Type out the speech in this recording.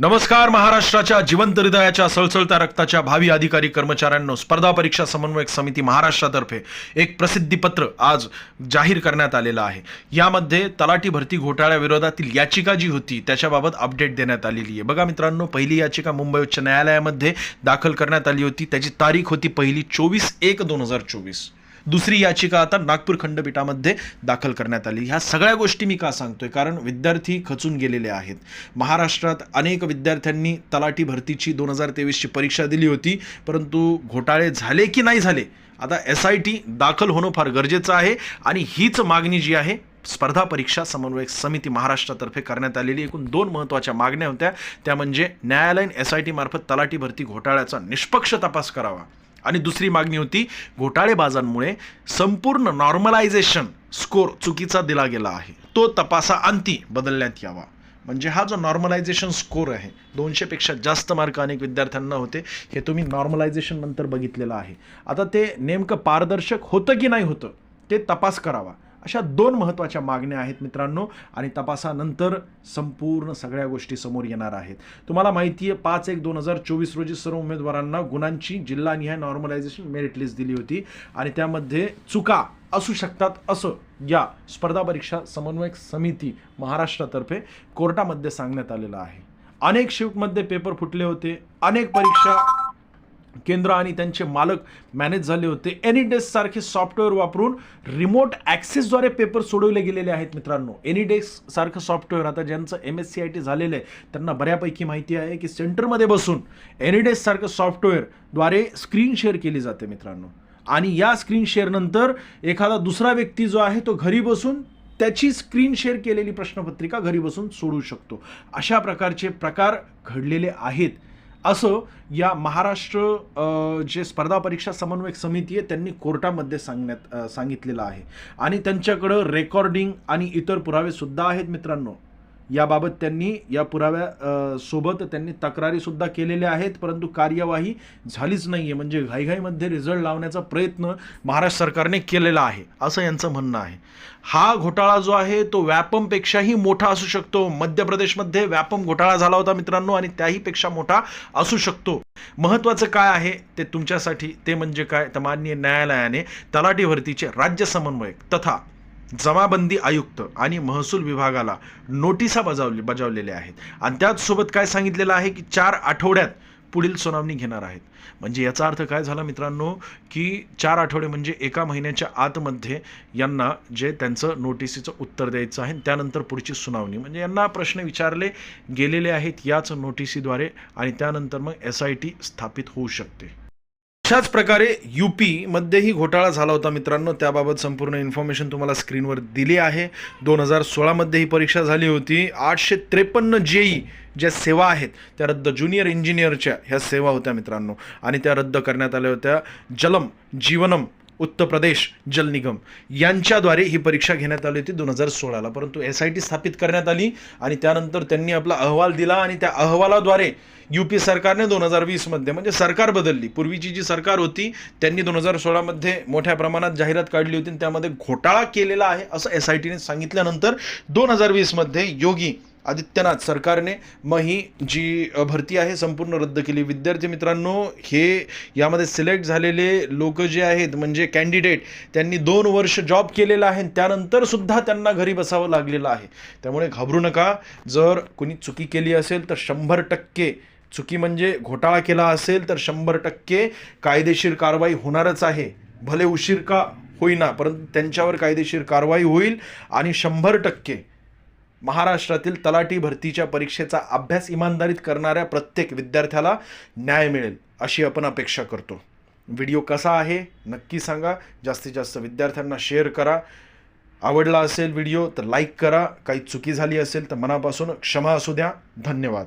नमस्कार महाराष्ट्राच्या जिवंत हृदयाच्या सळसळत्या रक्ताच्या भावी अधिकारी कर्मचाऱ्यांनो स्पर्धा परीक्षा समन्वयक समिती महाराष्ट्रातर्फे एक प्रसिद्धीपत्र आज जाहीर करण्यात आलेलं आहे. यामध्ये तलाठी भरती घोटाळ्याविरोधातील याचिका जी होती त्याच्याबाबत अपडेट देण्यात आलेली आहे. बघा मित्रांनो पहिली याचिका मुंबई उच्च न्यायालयामध्ये दाखल करण्यात आली होती. त्याची तारीख होती पहिली चोवीस एक दोन हजार चोवीस. दुसरी याचिका आता नागपूर खंडपीठामध्ये दाखल करण्यात आली. ह्या सगळ्या गोष्टी मी का सांगतोय? कारण विद्यार्थी खचून गेलेले आहेत. महाराष्ट्रात अनेक विद्यार्थ्यांनी तलाठी भरतीची दोन हजार तेवीसची परीक्षा दिली होती परंतु घोटाळे झाले की नाही झाले? आता एस आय टी दाखल होणं फार गरजेचं आहे आणि हीच मागणी जी आहे स्पर्धा परीक्षा समन्वयक समिती महाराष्ट्रातर्फे करण्यात आलेली. एकूण दोन महत्त्वाच्या मागण्या होत्या. त्या म्हणजे न्यायालयीन एस आय टीमार्फत तलाठी भरती घोटाळ्याचा निष्पक्ष तपास करावा. आणि दुसरी मागणी होती घोटाळेबाजांमुळे संपूर्ण नॉर्मलायझेशन स्कोर चुकीचा दिला गेला आहे. तो तपासा अंती बदलण्यात यावा. म्हणजे हा जो नॉर्मलायझेशन स्कोर आहे दोनशेपेक्षा जास्त मार्क अनेक विद्यार्थ्यांना होते हे तुम्ही नॉर्मलायझेशन नंतर बघितलेलं आहे. आता ते नेमकं पारदर्शक होतं की नाही होतं ते तपास करावा. अशा दोन महत्त्वाच्या मागण्या आहेत मित्रांनो आणि तपासानंतर संपूर्ण सगळ्या गोष्टी समोर येणार आहेत. तुम्हाला माहिती आहे पाच एक दोन हजार चोवीस रोजी सर्व उमेदवारांना गुणांची जिल्हानिहाय नॉर्मलायझेशन मेरिट लिस्ट दिली होती आणि त्यामध्ये चुका असू शकतात असं या स्पर्धा परीक्षा समन्वयक समिती महाराष्ट्रातर्फे कोर्टामध्ये सांगण्यात आलेलं आहे. अनेक शिफ्टमध्ये पेपर फुटले होते अनेक परीक्षा केंद्र आणि त्यांचे मालक मॅनेज झाले होते. एनी डेस्क सारखे सॉफ्टवेअर वापरून रिमोट ॲक्सेसद्वारे पेपर सोडवले गेलेले आहेत मित्रांनो. एनी डेस्क सारखं सॉफ्टवेअर आता ज्यांचं M S C I T झालेलं आहे त्यांना बऱ्यापैकी माहिती आहे की सेंटरमध्ये बसून एनी डेस्क सारखं सॉफ्टवेअरद्वारे स्क्रीन शेअर केली जाते मित्रांनो. आणि या स्क्रीन शेअरनंतर एखादा दुसरा व्यक्ती जो आहे तो घरी बसून त्याची स्क्रीन शेअर केलेली प्रश्नपत्रिका घरी बसून सोडू शकतो. अशा प्रकारचे प्रकार घडलेले आहेत. असं या महाराष्ट्र जे स्पर्धा परीक्षा समन्वयक समिती आहे त्यांनी कोर्टामध्ये सांगण्यात सांगितलेलं आहे. आणि त्यांच्याकडं रेकॉर्डिंग आणि इतर पुरावेसुद्धा आहेत मित्रांनो. याबाबत त्यांनी या पुराव्या सोबत त्यांनी तक्रारीसुद्धा केलेल्या आहेत परंतु कार्यवाही झालीच नाही आहे म्हणजे घाईघाईमध्ये रिझल्ट लावण्याचा प्रयत्न महाराष्ट्र सरकारने केलेला आहे असं यांचं म्हणणं आहे. हा घोटाळा जो आहे तो व्यापमपेक्षाही मोठा असू शकतो. मध्य प्रदेशमध्ये व्यापम घोटाळा झाला होता मित्रांनो आणि त्याहीपेक्षा मोठा असू शकतो. महत्त्वाचं काय आहे ते तुमच्यासाठी ते म्हणजे काय? तर माननीय न्यायालयाने तलाठी भरतीचे राज्य समन्वयक तथा जमाबंदी आयुक्त आणि महसूल विभागाला नोटिसा बजावली बजावलेल्या आहेत. आणि त्याचसोबत काय सांगितलेलं आहे की चार आठवड्यात पुढील सुनावणी घेणार आहेत. म्हणजे याचा अर्थ काय झाला मित्रांनो की चार आठवडे म्हणजे एका महिन्याच्या आतमध्ये यांना जे त्यांचं नोटिसीचं उत्तर द्यायचं आहे त्यानंतर पुढची सुनावणी. म्हणजे यांना प्रश्न विचारले गेलेले आहेत याच नोटिसीद्वारे आणि त्यानंतर मग एस आय टी स्थापित होऊ शकते. अशाच प्रकारे यू पीमध्येही घोटाळा झाला होता मित्रांनो. त्याबाबत संपूर्ण इन्फॉर्मेशन तुम्हाला स्क्रीनवर दिली आहे. दोन हजार सोळामध्ये ही परीक्षा झाली होती. आठशे त्रेपन्न जेई ज्या सेवा आहेत त्या रद्द ज्युनियर इंजिनियरच्या ह्या सेवा होत्या मित्रांनो. आणि त्या रद्द करण्यात आल्या होत्या. जलम जीवनम उत्तर प्रदेश जल निगम यांच्याद्वारे ही परीक्षा घेण्यात आली होती दोन हजार सोळाला. परंतु एस आय टी स्थापित करण्यात आली आणि त्यानंतर त्यांनी आपला अहवाल दिला आणि त्या अहवालाद्वारे यू पी सरकारने दोन हजार वीसमध्ये म्हणजे सरकार बदलली. पूर्वीची जी सरकार होती त्यांनी दोन हजार सोळामध्ये मोठ्या प्रमाणात जाहिरात काढली होती आणि त्यामध्ये घोटाळा केलेला आहे असं एस आय टीने सांगितल्यानंतर दोन हजार वीसमध्ये योगी आदित्यनाथ सरकारने मग ही जी भरती आहे संपूर्ण रद्द केली. विद्यार्थी मित्रांनो हे यामध्ये सिलेक्ट झालेले लोक जे आहेत म्हणजे कॅन्डिडेट त्यांनी दोन वर्ष जॉब केलेला आहे आणि त्यानंतर सुद्धा त्यांना घरी बसावं लागलेलं आहे. त्यामुळे घाबरू नका. जर कुणी चुकी केली असेल तर शंभर टक्के चुकी म्हणजे घोटाळा केला असेल तर शंभर टक्के कायदेशीर कारवाई होणारच आहे. भले उशीर का होईना परंतु त्यांच्यावर कायदेशीर कारवाई होईल आणि शंभर टक्के महाराष्ट्रातील तलाठी भरतीच्या परीक्षेचा अभ्यास इमानदारीत करणाऱ्या प्रत्येक विद्यार्थ्याला न्याय मिळेल अशी आपण अपेक्षा करतो. व्हिडिओ कसा आहे नक्की सांगा. जास्तीत जास्त विद्यार्थ्यांना शेअर करा. आवडला असेल व्हिडिओ तर लाईक करा. काही चुकी झाली असेल तर मनापासून क्षमा असू द्या. धन्यवाद.